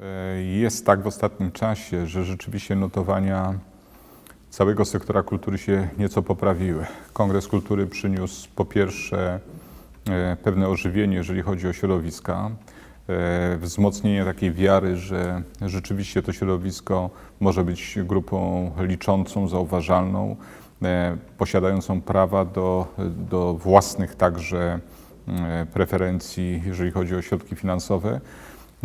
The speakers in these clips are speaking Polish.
E, Jest tak w ostatnim czasie, że rzeczywiście notowania całego sektora kultury się nieco poprawiły. Kongres Kultury przyniósł po pierwsze e, pewne ożywienie, jeżeli chodzi o środowiska, e, wzmocnienie takiej wiary, że rzeczywiście to środowisko może być grupą liczącą, zauważalną, posiadającą prawa do, do własnych także preferencji, jeżeli chodzi o środki finansowe.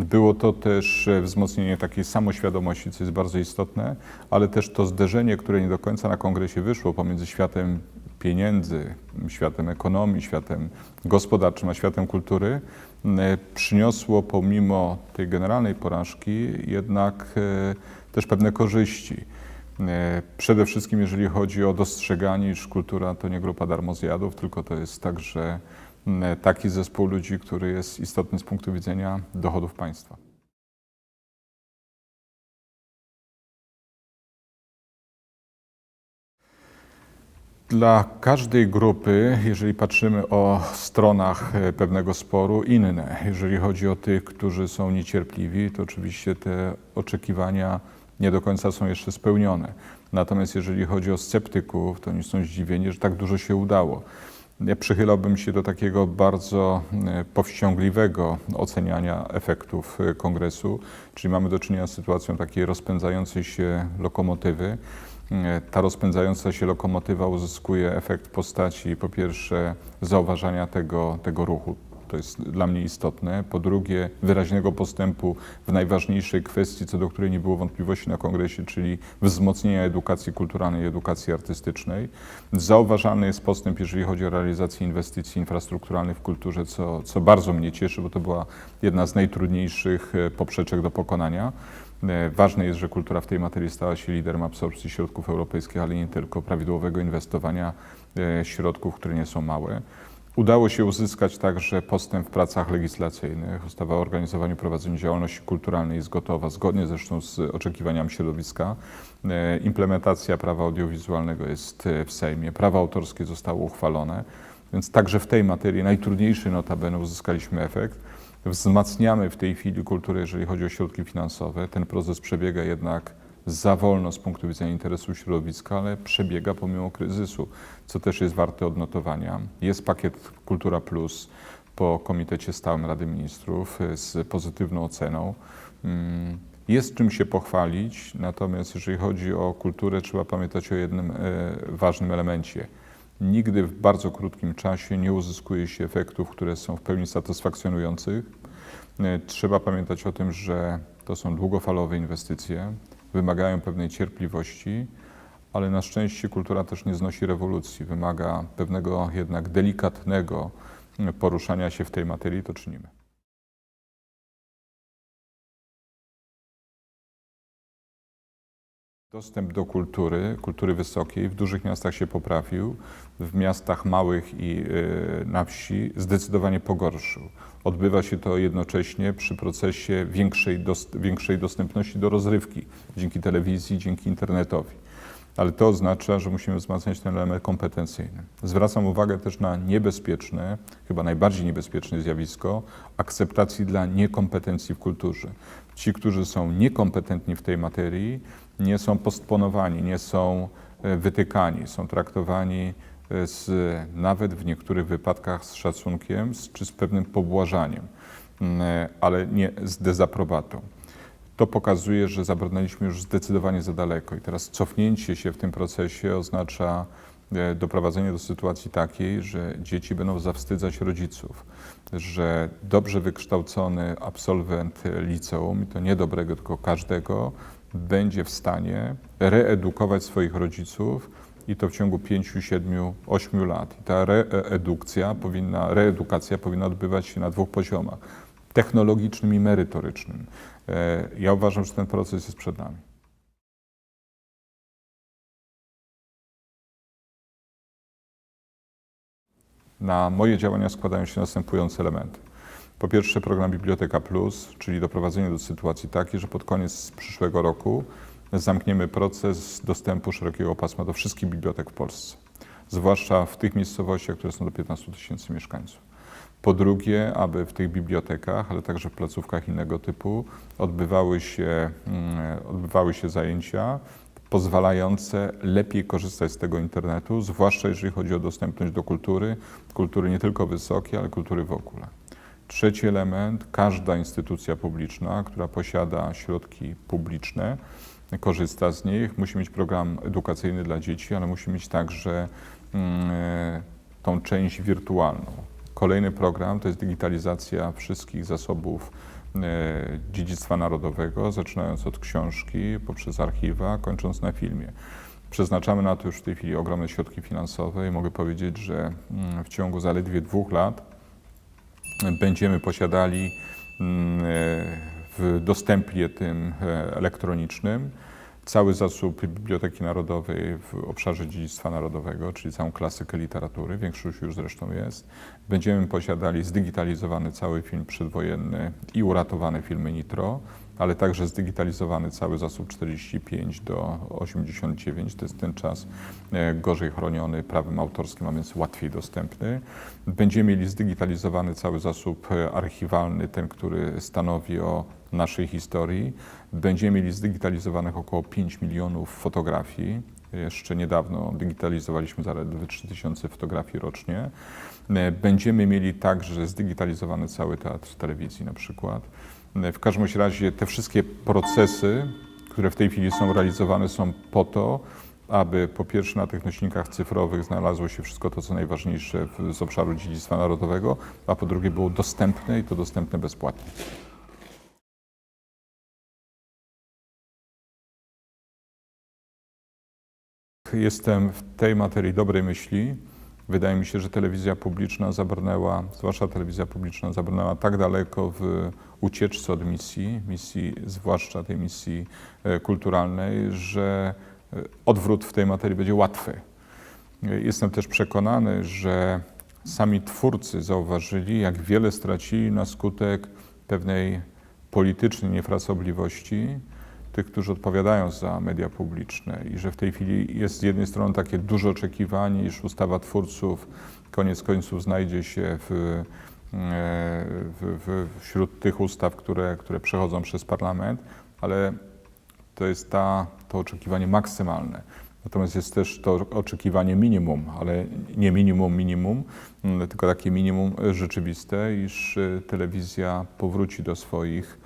Było to też e, wzmocnienie takiej samoświadomości, co jest bardzo istotne, ale też to zderzenie, które nie do końca na kongresie wyszło pomiędzy światem pieniędzy, światem ekonomii, światem gospodarczym, a światem kultury, e, przyniosło pomimo tej generalnej porażki jednak e, też pewne korzyści. E, Przede wszystkim jeżeli chodzi o dostrzeganie, iż kultura to nie grupa darmozjadów, tylko to jest także m, taki zespół ludzi, który jest istotny z punktu widzenia dochodów państwa. Dla każdej grupy, jeżeli patrzymy o stronach e, pewnego sporu, inne. Jeżeli chodzi o tych, którzy są niecierpliwi, to oczywiście te oczekiwania nie do końca są jeszcze spełnione. Natomiast jeżeli chodzi o sceptyków, to oni są zdziwieni, że tak dużo się udało. Ja przychylałbym się do takiego bardzo e, powściągliwego oceniania efektów e, kongresu, czyli mamy do czynienia z sytuacją takiej rozpędzającej się lokomotywy. E, Ta rozpędzająca się lokomotywa uzyskuje efekt postaci po pierwsze zauważania tego, tego ruchu, to jest dla mnie istotne. Po drugie, wyraźnego postępu w najważniejszej kwestii, co do której nie było wątpliwości na kongresie, czyli wzmocnienia edukacji kulturalnej i edukacji artystycznej. Zauważany jest postęp, jeżeli chodzi o realizację inwestycji infrastrukturalnych w kulturze, co, co bardzo mnie cieszy, bo to była jedna z najtrudniejszych e, poprzeczek do pokonania. E, Ważne jest, że kultura w tej materii stała się liderem absorpcji środków europejskich, ale nie tylko, prawidłowego inwestowania e, środków, które nie są małe. Udało się uzyskać także postęp w pracach legislacyjnych. Ustawa o organizowaniu i prowadzeniu działalności kulturalnej jest gotowa, zgodnie zresztą z oczekiwaniami środowiska. E, Implementacja prawa audiowizualnego jest e, w Sejmie, prawo autorskie zostało uchwalone, więc także w tej materii, najtrudniejszej notabene, uzyskaliśmy efekt. Wzmacniamy w tej chwili kulturę, jeżeli chodzi o środki finansowe. Ten proces przebiega jednak za wolno z punktu widzenia interesu środowiska, ale przebiega pomimo kryzysu, co też jest warte odnotowania. Jest pakiet Kultura Plus po Komitecie Stałym Rady Ministrów y, z pozytywną oceną. Mm, Jest czym się pochwalić, natomiast jeżeli chodzi o kulturę, trzeba pamiętać o jednym e, ważnym elemencie. Nigdy w bardzo krótkim czasie nie uzyskuje się efektów, które są w pełni satysfakcjonujących. E, Trzeba pamiętać o tym, że to są długofalowe inwestycje, wymagają pewnej cierpliwości, ale na szczęście kultura też nie znosi rewolucji, wymaga pewnego jednak delikatnego poruszania się w tej materii, to czynimy. Dostęp do kultury, kultury wysokiej w dużych miastach się poprawił, w miastach małych i y, na wsi zdecydowanie pogorszył. Odbywa się to jednocześnie przy procesie większej, dost, większej dostępności do rozrywki dzięki telewizji, dzięki internetowi. Ale to oznacza, że musimy wzmacniać ten element kompetencyjny. Zwracam uwagę też na niebezpieczne, chyba najbardziej niebezpieczne zjawisko akceptacji dla niekompetencji w kulturze. Ci, którzy są niekompetentni w tej materii, nie są postponowani, nie są e, wytykani, są traktowani e, z, nawet w niektórych wypadkach z szacunkiem z, czy z pewnym pobłażaniem, mm, e, ale nie z dezaprobatą. To pokazuje, że zabrnęliśmy już zdecydowanie za daleko i teraz cofnięcie się w tym procesie oznacza doprowadzenie do sytuacji takiej, że dzieci będą zawstydzać rodziców, że dobrze wykształcony absolwent liceum, i to nie dobrego, tylko każdego, będzie w stanie reedukować swoich rodziców i to w ciągu 5, 7, 8 lat. I ta reedukcja powinna, reedukacja powinna odbywać się na dwóch poziomach technologicznym i merytorycznym. E, Ja uważam, że ten proces jest przed nami. Na moje działania składają się następujące elementy. Po pierwsze program Biblioteka Plus, czyli doprowadzenie do sytuacji takiej, że pod koniec przyszłego roku zamkniemy proces dostępu szerokiego pasma do wszystkich bibliotek w Polsce. zwłaszcza w tych miejscowościach, które są do 15 tysięcy mieszkańców. Po drugie, aby w tych bibliotekach, ale także w placówkach innego typu odbywały się, mm, odbywały się zajęcia pozwalające lepiej korzystać z tego internetu, zwłaszcza jeżeli chodzi o dostępność do kultury, kultury nie tylko wysokiej, ale kultury w ogóle. Trzeci element, każda instytucja publiczna, która posiada środki publiczne, korzysta z nich, musi mieć program edukacyjny dla dzieci, ale musi mieć także mm, e, tą część wirtualną. Kolejny program to jest digitalizacja wszystkich zasobów e, dziedzictwa narodowego, zaczynając od książki, poprzez archiwa, kończąc na filmie. Przeznaczamy na to już w tej chwili ogromne środki finansowe i mogę powiedzieć, że mm, w ciągu zaledwie dwóch lat będziemy posiadali mm, e, w dostępie tym e, elektronicznym cały zasób Biblioteki Narodowej w obszarze dziedzictwa narodowego, czyli całą klasykę literatury, większość już zresztą jest. Będziemy posiadali zdigitalizowany cały film przedwojenny i uratowane filmy Nitro, ale także zdigitalizowany cały zasób 45 do 89, to jest ten czas e, gorzej chroniony prawem autorskim, a więc łatwiej dostępny. Będziemy mieli zdigitalizowany cały zasób e, archiwalny, ten, który stanowi o naszej historii. Będziemy mieli zdigitalizowanych około 5 milionów fotografii. Jeszcze niedawno digitalizowaliśmy zaledwie 3000 fotografii rocznie. E, Będziemy mieli także zdigitalizowany cały teatr telewizji na przykład. W każdym razie te wszystkie procesy, które w tej chwili są realizowane, są po to, aby po pierwsze na tych nośnikach cyfrowych znalazło się wszystko to, co najważniejsze w- z obszaru dziedzictwa narodowego, a po drugie było dostępne i to dostępne bezpłatnie. Jestem w tej materii dobrej myśli. Wydaje mi się, że telewizja publiczna zabrnęła, zwłaszcza telewizja publiczna, zabrnęła tak daleko w ucieczce od misji, misji, zwłaszcza tej misji e, kulturalnej, że e, odwrót w tej materii będzie łatwy. E, Jestem też przekonany, że sami twórcy zauważyli, jak wiele stracili na skutek pewnej politycznej niefrasobliwości tych, którzy odpowiadają za media publiczne i że w tej chwili jest z jednej strony takie duże oczekiwanie, iż ustawa twórców koniec końców znajdzie się e, w, w, wśród tych ustaw, które, które przechodzą przez parlament, ale to jest ta, to oczekiwanie maksymalne. Natomiast jest też to oczekiwanie minimum, ale nie minimum, minimum, tylko takie minimum rzeczywiste, iż e, telewizja powróci do swoich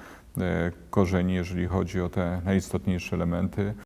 korzeni, jeżeli chodzi o te najistotniejsze elementy.